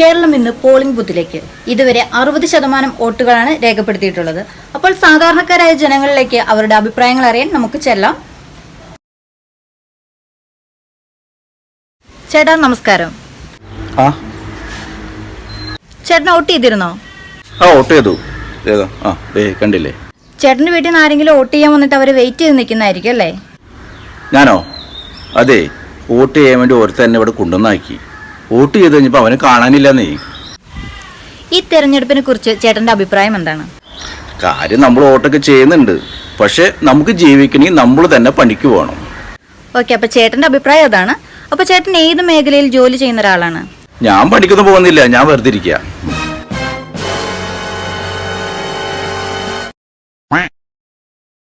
കേരളം ഇന്ന് പോളിംഗ് ബൂത്തിലേക്ക് ഇതുവരെ അറുപത് ശതമാനം വോട്ടുകളാണ് രേഖപ്പെടുത്തിയിട്ടുള്ളത്. അപ്പോൾ സാധാരണക്കാരായ ജനങ്ങളിലേക്ക് അവരുടെ അഭിപ്രായങ്ങൾ അറിയാൻ നമുക്ക് ചെല്ലാം. ചേട്ടാ നമസ്കാരം. ചേട്ടൻ വോട്ട് ചെയ്തിരുന്നോ? ആ വോട്ട് ചെയ്തു. ആ കണ്ടില്ലേ? ചേട്ടന്റെ വീട്ടിൽ നിന്ന് ആരെങ്കിലും വോട്ട് ചെയ്യാൻ വന്നിട്ട് അവർ വെയിറ്റ് ചെയ്ത് നിൽക്കുന്നതായിരിക്കും അല്ലേ? ഞാനോ? അതെ വോട്ട് ചെയ്യാൻ വേണ്ടി ഒരുത്തൻ എന്നെ ഇവിടെ കൊണ്ടുവന്നാക്കി. വോട്ട് ചെയ്ത് കഴിഞ്ഞപ്പോൾ അവനെ കാണാനില്ലെന്നേ. ഈ തെരഞ്ഞെടുപ്പിനെ കുറിച്ച് ചേട്ടന്റെ അഭിപ്രായം എന്താണ്? കാര്യം നമ്മൾ വോട്ടൊക്കെ ചെയ്യുന്നുണ്ട്. പക്ഷെ നമുക്ക് ജീവിക്കണമെങ്കിൽ നമ്മൾ തന്നെ പണിക്ക് പോകണം. ഓക്കെ അപ്പൊ ചേട്ടന്റെ അഭിപ്രായം അതാണ്. അപ്പൊ ചേട്ടൻ ഏത് മേഖലയിൽ ജോലി ചെയ്യുന്ന ഒരാളാണ്? ഞാൻ പണിക്കൊന്നും പോകുന്നില്ല. ഞാൻ വെറുതെ ഇരിക്കുക